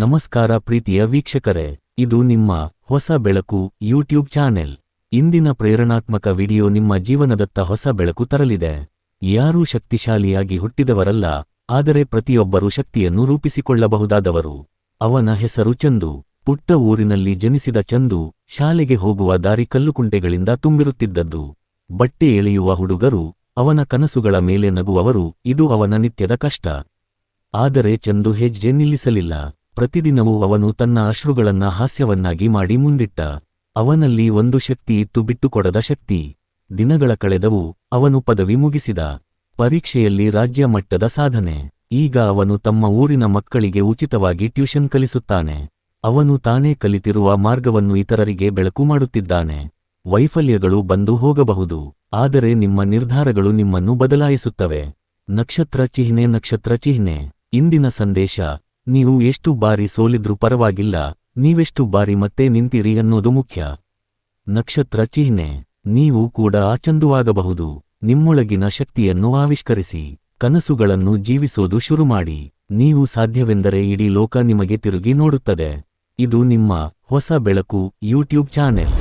ನಮಸ್ಕಾರ ಪ್ರೀತಿಯ ವೀಕ್ಷಕರೇ, ಇದು ನಿಮ್ಮ ಹೊಸ ಬೆಳಕು ಯೂಟ್ಯೂಬ್ ಚಾನೆಲ್. ಇಂದಿನ ಪ್ರೇರಣಾತ್ಮಕ ವಿಡಿಯೋ ನಿಮ್ಮ ಜೀವನದತ್ತ ಹೊಸ ಬೆಳಕು ತರಲಿದೆ. ಯಾರೂ ಶಕ್ತಿಶಾಲಿಯಾಗಿ ಹುಟ್ಟಿದವರಲ್ಲ, ಆದರೆ ಪ್ರತಿಯೊಬ್ಬರೂ ಶಕ್ತಿಯನ್ನು ರೂಪಿಸಿಕೊಳ್ಳಬಹುದಾದವರು. ಅವನ ಹೆಸರು ಚಂದು, ಪುಟ್ಟ ಊರಿನಲ್ಲಿ ಜನಿಸಿದ ಚಂದು, ಶಾಲೆಗೆ ಹೋಗುವ ದಾರಿ ಕಲ್ಲುಕುಂಟೆಗಳಿಂದ ತುಂಬಿರುತ್ತಿದ್ದದ್ದು. ಬಟ್ಟೆ ಎಳೆಯುವ ಹುಡುಗರು, ಅವನ ಕನಸುಗಳ ಮೇಲೆ ನಗುವವರು, ಇದು ಅವನ ನಿತ್ಯದ ಕಷ್ಟ. ಆದರೆ ಚಂದು ಹೆಜ್ಜೆ ನಿಲ್ಲಿಸಲಿಲ್ಲ. ಪ್ರತಿದಿನವೂ ಅವನು ತನ್ನ ಅಶ್ರುಗಳನ್ನ ಹಾಸ್ಯವನ್ನಾಗಿ ಮಾಡಿ ಮುಂದಿಟ್ಟ. ಅವನಲ್ಲಿ ಒಂದು ಶಕ್ತಿ ಇತ್ತು ಬಿಟ್ಟುಕೊಡದ ಶಕ್ತಿ. ದಿನಗಳ ಕಳೆದವು ಅವನು ಪದವಿ ಮುಗಿಸಿದ. ಪರೀಕ್ಷೆಯಲ್ಲಿ ರಾಜ್ಯ ಮಟ್ಟದ ಸಾಧನೆ. ಈಗ ಅವನು ತಮ್ಮ ಊರಿನ ಮಕ್ಕಳಿಗೆ ಉಚಿತವಾಗಿ ಟ್ಯೂಷನ್ ಕಲಿಸುತ್ತಾನೆ. ಅವನು ತಾನೇ ಕಲಿತಿರುವ ಮಾರ್ಗವನ್ನು ಇತರರಿಗೆ ಬೆಳಕು ಮಾಡುತ್ತಿದ್ದಾನೆ. ವೈಫಲ್ಯಗಳು ಬಂದು ಹೋಗಬಹುದು. ಆದರೆ ನಿಮ್ಮ ನಿರ್ಧಾರಗಳು ನಿಮ್ಮನ್ನು ಬದಲಾಯಿಸುತ್ತವೆ. ನಕ್ಷತ್ರ ಚಿಹ್ನೆ ನಕ್ಷತ್ರ ಚಿಹ್ನೆ. ಇಂದಿನ ಸಂದೇಶ. ನೀವು ಎಷ್ಟು ಬಾರಿ ಸೋಲಿದ್ರೂ ಪರವಾಗಿಲ್ಲ, ನೀವೆಷ್ಟು ಬಾರಿ ಮತ್ತೆ ನಿಂತಿರಿ ಅನ್ನೋದು ಮುಖ್ಯ. ನಕ್ಷತ್ರ ಚಿಹ್ನೆ, ನೀವು ಕೂಡ ಆಚಂದುವಾಗಬಹುದು. ನಿಮ್ಮೊಳಗಿನ ಶಕ್ತಿಯನ್ನು ಆವಿಷ್ಕರಿಸಿ, ಕನಸುಗಳನ್ನು ಜೀವಿಸೋದು ಶುರು ಮಾಡಿ. ನೀವು ಸಾಧ್ಯವೆಂದರೆ ಇಡೀ ಲೋಕ ನಿಮಗೆ ತಿರುಗಿ ನೋಡುತ್ತದೆ. ಇದು ನಿಮ್ಮ ಹೊಸ ಬೆಳಕು ಯೂಟ್ಯೂಬ್ ಚಾನೆಲ್.